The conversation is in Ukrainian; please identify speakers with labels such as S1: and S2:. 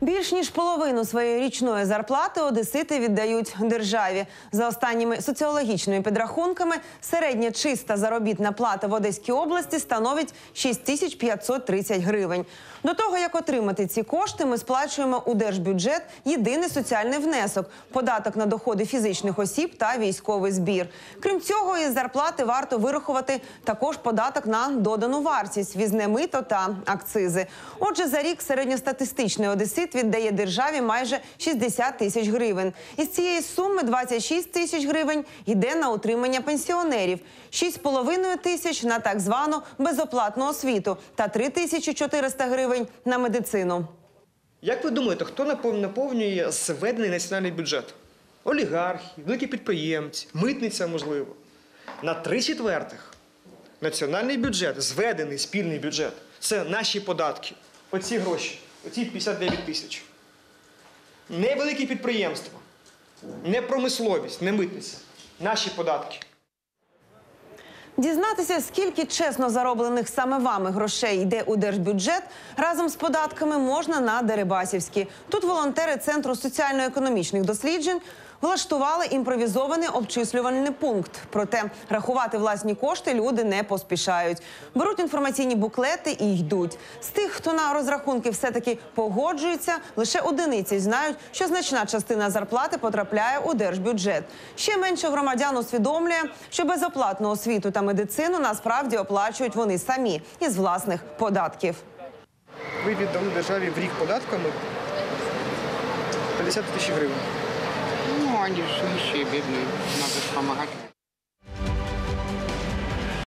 S1: Більш ніж половину своєї річної зарплати одесити віддають державі. За останніми соціологічними підрахунками, середня чиста заробітна плата в Одеській області становить 6530 гривень. До того, як отримати ці кошти, ми сплачуємо у держбюджет єдиний соціальний внесок, податок на доходи фізичних осіб та військовий збір. Крім цього, із зарплати варто вирахувати також податок на додану вартість, візне мито та акцизи. Отже, за рік середньостатистичний одесит віддає державі майже 60 тисяч гривень. Із цієї суми 26 тисяч гривень йде на утримання пенсіонерів, 6,5 тисяч на так звану безоплатну освіту та 3 тисячі 400 гривень на медицину.
S2: Як ви думаєте, хто наповнює зведений національний бюджет? Олігархи, великі підприємці, митниця, можливо. На три четвертих національний бюджет, зведений спільний бюджет це наші податки. Оці гроші, оці 59 тисяч. Не великі підприємства, не промисловість, не митниця. Наші податки.
S1: Дізнатися, скільки чесно зароблених саме вами грошей йде у держбюджет разом з податками можна на Дерибасівській. Тут волонтери Центру соціально-економічних досліджень влаштували імпровізований обчислювальний пункт. Проте рахувати власні кошти люди не поспішають. Беруть інформаційні буклети і йдуть. З тих, хто на розрахунки все-таки погоджується, лише одиниці знають, що значна частина зарплати потрапляє у держбюджет. Ще менше громадян усвідомлює, що безоплатну освіту та медицину насправді оплачують вони самі із власних податків.
S2: Ви віддали державі в рік податками 50 тисяч гривень.
S3: Ну, вони ж ще бідні, надо же помогать.